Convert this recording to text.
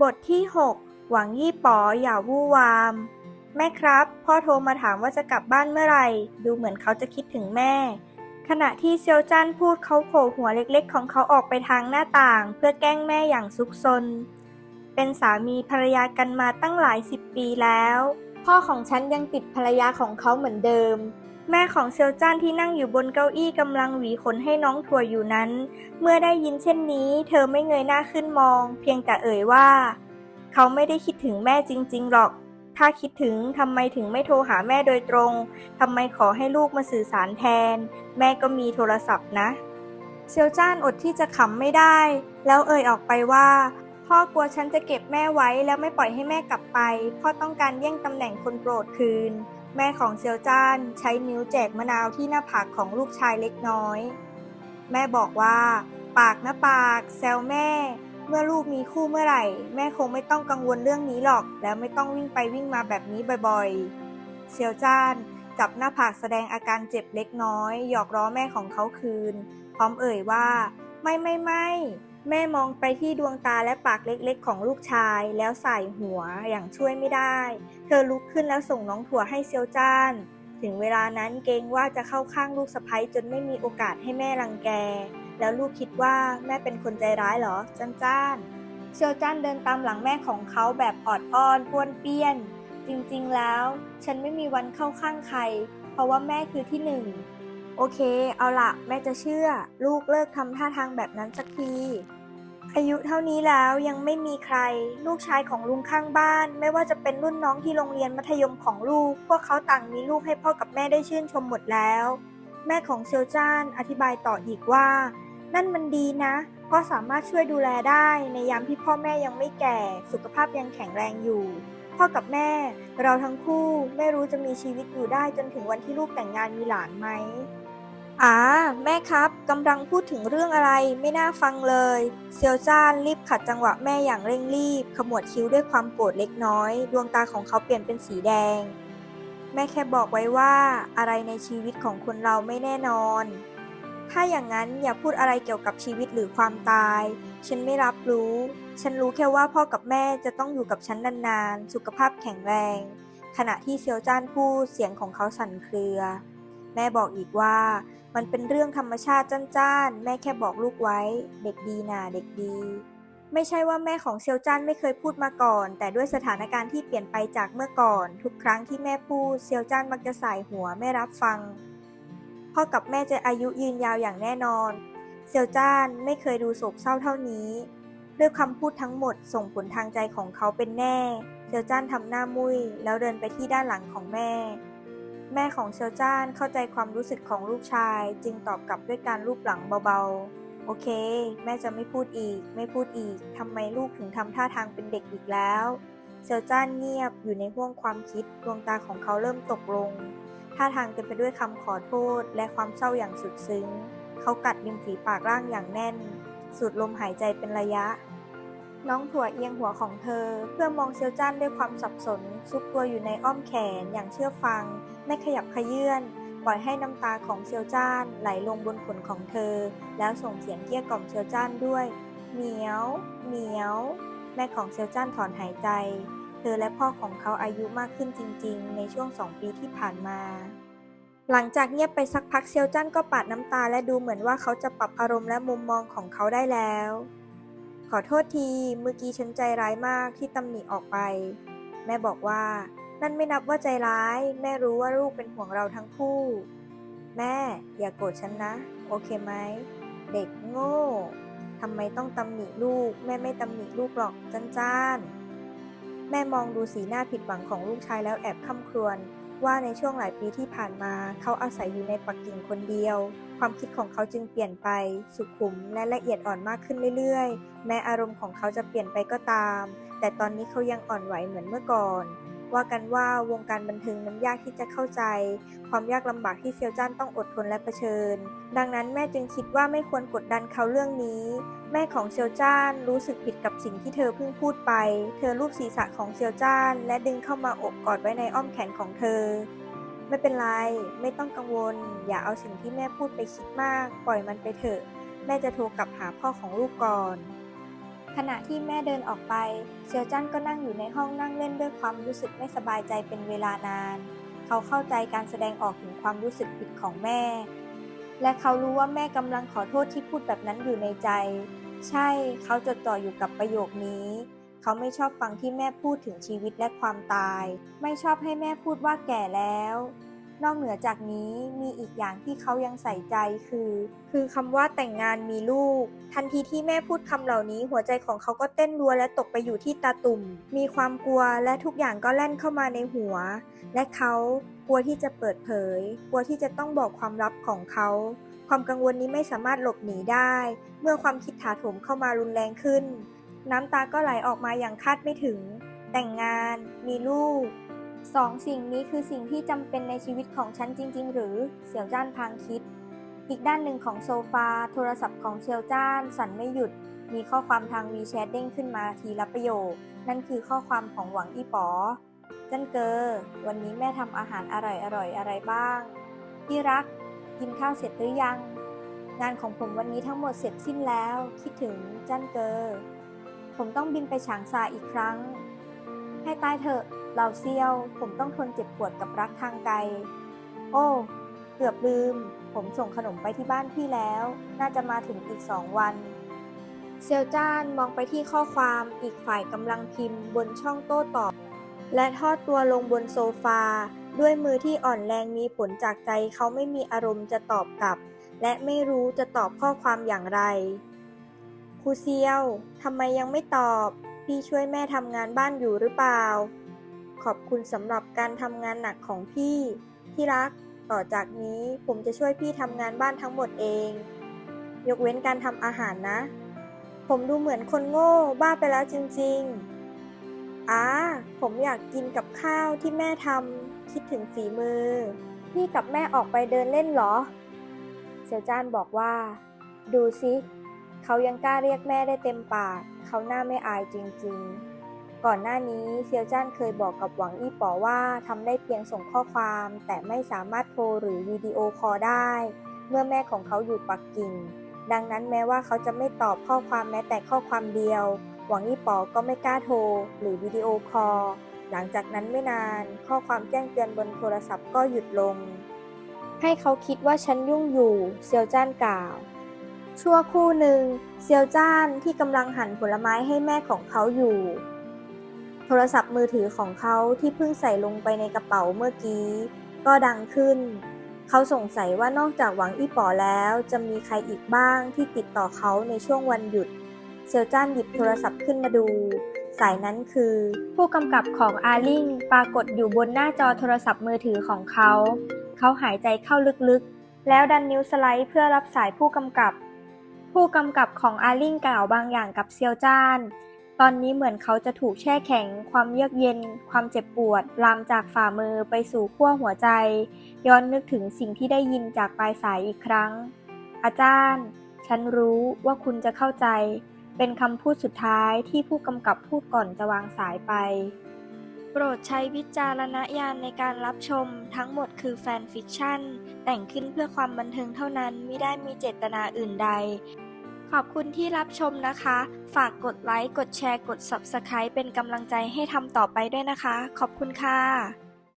บทที่ 6 หวังยี่ป๋ออย่าวู่วาม แม่ครับ พ่อโทรมาถามว่าจะกลับบ้านเมื่อไหร่ ดูเหมือนเขาจะคิดถึงแม่ ขณะที่เซียวจันพูดเขาโผล่หัวเล็กๆ ของเขาออกไปทางหน้าต่าง เพื่อแกล้งแม่อย่างซุกซน เป็นสามีภรรยากันมาตั้งหลายสิบปีแล้ว พ่อของฉันยังติดภรรยาของเขาเหมือนเดิม แม่ของเซียวจ้านที่นั่งอยู่บนเก้าอี้กำลังหวีขนให้น้องถั่วอยู่นั้น เมื่อได้ยินเช่นนี้ เธอไม่เงยหน้าขึ้นมอง เพียงแต่เอ่ยว่า เขาไม่ได้คิดถึงแม่จริง ๆ หรอก ถ้าคิดถึงทำไมถึงไม่โทรหาแม่โดยตรงทำไมขอให้ลูกมาสื่อสารแทน แม่ก็มีโทรศัพท์นะ เซียวจ้านอดที่จะขำไม่ได้ แล้วเอ่ยออกไปว่าพ่อกลัวฉันจะเก็บแม่ไว้แล้วไม่ปล่อยให้แม่กลับไป พ่อต้องการแย่งตำแหน่งคนโปรดคืน แม่ของเซียวจ้านใช้นิ้วแจกมะนาวที่หน้าผากของลูกชายเล็กน้อย แม่บอกว่า ปากนะปาก แซวแม่ เมื่อลูกมีคู่เมื่อไหร่ แม่คงไม่ต้องกังวลเรื่องนี้หรอก แล้วไม่ต้องวิ่งไปวิ่งมาแบบนี้บ่อยๆ เซียวจ้านจับหน้าผากแสดงอาการเจ็บเล็กน้อย หยอกล้อแม่ของเขาคืน พร้อมเอ่ยว่า ไม่ไม่ไม่ แม่มองไปที่ดวงตาและปากเล็กๆ ของลูกชาย แล้วใส่หัวอย่างช่วยไม่ได้ เธอลุกขึ้นแล้วส่งน้องถั่วให้เซียวจ้าน ถึงเวลานั้นเกรงว่าจะเข้าข้างลูกสะใภ้จนไม่มีโอกาสให้แม่รังแก แล้วลูกคิดว่าแม่เป็นคนใจร้ายเหรอจ้านจ้านเซียวจ้านเดินตามหลังแม่ของเขาแบบออดอ้อนป้วนเปี้ยน จริงๆแล้ว ฉันไม่มีวันเข้าข้างใคร เพราะว่าแม่คือที่หนึ่ง โอเค เอาละแม่จะเชื่อ ลูกเลิกทำท่าทางแบบนั้นสักที อายุเท่านี้แล้วยังไม่มีใคร ลูกชายของลุงข้างบ้าน ไม่ว่าจะเป็นรุ่นน้องที่โรงเรียนมัธยมของลูก พวกเขาต่างมีลูกให้พ่อกับแม่ได้ชื่นชมหมดแล้ว แม่ของเซียวจ้านอธิบายต่ออีกว่า นั่นมันดีนะ เพราะสามารถช่วยดูแลได้ในยามที่พ่อแม่ยังไม่แก่ สุขภาพยังแข็งแรงอยู่พ่อกับแม่ เราทั้งคู่ไม่รู้จะมีชีวิตอยู่ได้จนถึงวันที่ลูกแต่งงานมีหลานไหม อ่าแม่ครับกำลังพูดถึงเรื่องอะไรไม่น่าฟังเลย เซียวจ้านรีบขัดจังหวะแม่อย่างเร่งรีบ ขมวดคิ้วด้วยความโกรธเล็กน้อย ดวงตาของเขาเปลี่ยนเป็นสีแดง แม่แค่บอกไว้ว่า อะไรในชีวิตของคนเราไม่แน่นอน ถ้าอย่างนั้นอย่าพูดอะไรเกี่ยวกับชีวิตหรือความตาย ฉันไม่รับรู้ ฉันรู้แค่ว่าพ่อกับแม่จะต้องอยู่กับฉันนานๆ สุขภาพแข็งแรง ขณะที่เซียวจ้านพูดเสียงของเขาสั่นเครือ แม่บอกอีกว่า มันเป็นเรื่องธรรมชาติจ้านๆ แม่แค่บอกลูกไว้ เด็กดีน่ะเด็กดี ไม่ใช่ว่าแม่ของเซียวจ้านไม่เคยพูดมาก่อน แต่ด้วยสถานการณ์ที่เปลี่ยนไปจากเมื่อก่อน ทุกครั้งที่แม่พูดเซียวจ้านมักจะสายหัวไม่รับฟังพ่อกับแม่จะอายุยืนยาวอย่างแน่นอน เซียวจ้านไม่เคยดูโศกเศร้าเท่านี้ด้วยคำพูดทั้งหมดส่งผลทางใจของเขาเป็นแน่ เซียวจ้านทำหน้ามุ้ยแล้วเดินไปที่ด้านหลังของแม่ แม่ของเซียวจ้านเข้าใจความรู้สึกของลูกชาย จึงตอบกลับด้วยการลูบหลังเบาๆ โอเค แม่จะไม่พูดอีก ไม่พูดอีกทำไมลูกถึงทำท่าทางเป็นเด็กอีกแล้วเซียวจ้านเงียบอยู่ในห้วงความคิดดวงตาของเขาเริ่มตกลงท่าทางเต็มไปด้วยคำขอโทษ และความเศร้าอย่างสุดซึ้ง เขากัดริมฝีปากร่างอย่างแน่น สูดลมหายใจเป็นระยะ น้องถั่วเอียงหัวของเธอ เพื่อมองเซียวจ้านด้วยความสับสน ซุกตัวอยู่ในอ้อมแขนอย่างเชื่อฟัง ไม่ขยับขยื่นปล่อยให้น้ำตาของเซียวจ้านไหลลงบนขนของเธอ แล้วส่งเสียงเกลี้ยกล่อมเซียวจ้านด้วย เหมียว เหมียว แม่ของเซียวจ้านถอนหายใจ เธอและพ่อของเขาอายุมากขึ้นจริง ๆ ในช่วงสองปีที่ผ่านมา หลังจากเงียบไปสักพักเซียวจ้านก็ปาดน้ำตาและดูเหมือนว่าเขาจะปรับอารมณ์และมุมมองของเขาได้แล้ว ขอโทษที เมื่อกี้ฉันใจร้ายมากที่ตำหนิออกไป แม่บอกว่า นั่นไม่นับว่าใจร้าย แม่รู้ว่าลูกเป็นห่วงเราทั้งคู่ แม่ อย่ากโกรธฉันนะ โอเคไหม เด็กโง่ทำไมต้องตำหนิลูก แม่ไม่ตำหนิลูกหรอกจ้านจ้านๆแม่มองดูสีหน้าผิดหวังของลูกชายแล้วแอบข้าครวญว่าในช่วงหลายปีที่ผ่านมาเขาอาศัยอยู่ในปักกิ่งคนเดียว ความคิดของเขาจึงเปลี่ยนไป สุขุมและละเอียดอ่อนมากขึ้นเรื่อยๆ แม้อารมณ์ของเขาจะเปลี่ยนไปก็ตาม แต่ตอนนี้เขายังอ่อนไหวเหมือนเมื่อก่อน ว่ากันว่าวงการบันเทิงนั้นยากที่จะเข้าใจ ความยากลำบากที่เซียวจ้านต้องอดทนและเผชิญ ดังนั้นแม่จึงคิดว่าไม่ควรกดดันเขาเรื่องนี้ แม่ของเซียวจ้านรู้สึกผิดกับสิ่งที่เธอเพิ่งพูดไป เธอลูบศีรษะของเซียวจ้าน และดึงเข้ามาอบกอดไว้ในอ้อมแขนของเธอ ไม่เป็นไร ไม่ต้องกังวล อย่าเอาสิ่งที่แม่พูดไปคิดมาก ปล่อยมันไปเถอะ แม่จะโทรกลับหาพ่อของลูกก่อน ขณะที่แม่เดินออกไป เซียวจันก็นั่งอยู่ในห้องนั่งเล่นด้วยความรู้สึกไม่สบายใจเป็นเวลานาน เขาเข้าใจการแสดงออกถึงความรู้สึกผิดของแม่ และเขารู้ว่าแม่กำลังขอโทษที่พูดแบบนั้นอยู่ในใจ ใช่ เขาจดจ่ออยู่กับประโยคนี้ เขาไม่ชอบฟังที่แม่พูดถึงชีวิตและความตาย ไม่ชอบให้แม่พูดว่าแก่แล้ว นอกเหนือจากนี้มีอีกอย่างที่เขายังใส่ใจคือ คือคำว่าแต่งงานมีลูก ทันทีที่แม่พูดคำเหล่านี้ หัวใจของเขาก็เต้นรัวและตกไปอยู่ที่ตาตุ่ม มีความกลัวและทุกอย่างก็แล่นเข้ามาในหัว และเขากลัวที่จะเปิดเผย กลัวที่จะต้องบอกความลับของเขาความกังวลนี้ไม่สามารถหลบหนีได้ เมื่อความคิดถาโถมเข้ามารุนแรงขึ้น น้ำตาก็ไหลออกมาอย่างคาดไม่ถึง แต่งงาน มีลูกสองสิ่งนี้คือสิ่งที่จำเป็นในชีวิตของฉันจริง ๆ หรือ เสี่ยวจ้านพางคิด อีกด้านหนึ่งของโซฟา โทรศัพท์ของเซียวจ้าน สั่นไม่หยุด มีข้อความทางวีแชทเด้งขึ้นมาทีละประโยค นั่นคือข้อความของหวังอีป๋อจันเกอวันนี้แม่ทำอาหารอร่อยอร่อยอะไรบ้างที่รัก กินข้าวเสร็จหรือยัง งานของผมวันนี้ทั้งหมดเสร็จสิ้นแล้ว คิดถึงจันเกอ ผมต้องบินไปฉางซาอีกครั้ง ให้ตายเถอะเหล่าเซียว ผมต้องทนเจ็บปวดกับรักทางไกล โอ้ เกือบลืม ผมส่งขนมไปที่บ้านพี่แล้ว น่าจะมาถึงอีกสองวันเซียวจ้านมองไปที่ข้อความอีกฝ่ายกำลังพิมพ์บนช่องโต้ตอบ และทอดตัวลงบนโซฟา ด้วยมือที่อ่อนแรงมีผลจากใจเขาไม่มีอารมณ์จะตอบกลับ และไม่รู้จะตอบข้อความอย่างไร ครูเซียวทำไมยังไม่ตอบ พี่ช่วยแม่ทำงานบ้านอยู่หรือเปล่า ขอบคุณสำหรับการทำงานหนักของพี่ ที่รัก ต่อจากนี้ผมจะช่วยพี่ทำงานบ้านทั้งหมดเอง ยกเว้นการทำอาหารนะ ผมดูเหมือนคนโง่บ้าไปแล้วจริงๆอ่าผมอยากกินกับข้าวที่แม่ทำคิดถึงฝีมือ พี่กับแม่ออกไปเดินเล่นเหรอเซียวจ้านบอกว่า ดูสิ เขายังกล้าเรียกแม่ได้เต็มปาก เขาหน้าไม่อายจริงๆ ก่อนหน้านี้เซียวจ้านเคยบอกกับหวังอี้ป๋อว่าทำได้เพียงส่งข้อความ แต่ไม่สามารถโทรหรือวิดีโอคอลได้ เมื่อแม่ของเขาอยู่ปักกิ่ง ดังนั้นแม้ว่าเขาจะไม่ตอบข้อความแม้แต่ข้อความเดียว หวังอี้ป๋อก็ไม่กล้าโทร หรือวิดีโอคอล หลังจากนั้นไม่นาน ข้อความแจ้งเตือนบนโทรศัพท์ก็หยุดลง ให้เขาคิดว่าฉันยุ่งอยู่ เซียวจ้านกล่าว ชั่วครู่หนึ่งเซียวจ้านที่กำลังหั่นผลไม้ให้แม่ของเขาอยู่ โทรศัพท์มือถือของเขาที่เพิ่งใส่ลงไปในกระเป๋าเมื่อกี้ ก็ดังขึ้น เขาสงสัยว่านอกจากหวังอี้ป๋อแล้วจะมีใครอีกบ้างที่ติดต่อเขาในช่วงวันหยุด เซียวจ้านหยิบโทรศัพท์ขึ้นมาดู สายนั้นคือ ผู้กำกับของอาลิงปรากฏอยู่บนหน้าจอโทรศัพท์มือถือของเขา เขาหายใจเข้าลึกๆ แล้วดันนิ้วสไลด์เพื่อรับสายผู้กำกับ ผู้กำกับของอาลิงกล่าวบางอย่างกับเซียวจ้าน ตอนนี้เหมือนเขาจะถูกแช่แข็ง ความเยือกเย็น ความเจ็บปวด ลามจากฝ่ามือไปสู่ขั้วหัวใจ ย้อนนึกถึงสิ่งที่ได้ยินจากปลายสายอีกครั้ง อาจารย์ ฉันรู้ว่าคุณจะเข้าใจ เป็นคำพูดสุดท้ายที่ผู้กำกับพูดก่อนจะวางสายไป โปรดใช้วิจารณญาณในการรับชม ทั้งหมดคือแฟนฟิกชั่น แต่งขึ้นเพื่อความบันเทิงเท่านั้นไม่ได้มีเจตนาอื่นใด ขอบคุณที่รับชมนะคะ ฝากกดไลค์ กดแชร์ กด Subscribe เป็นกำลังใจให้ทำต่อไปด้วยนะคะ ขอบคุณค่ะ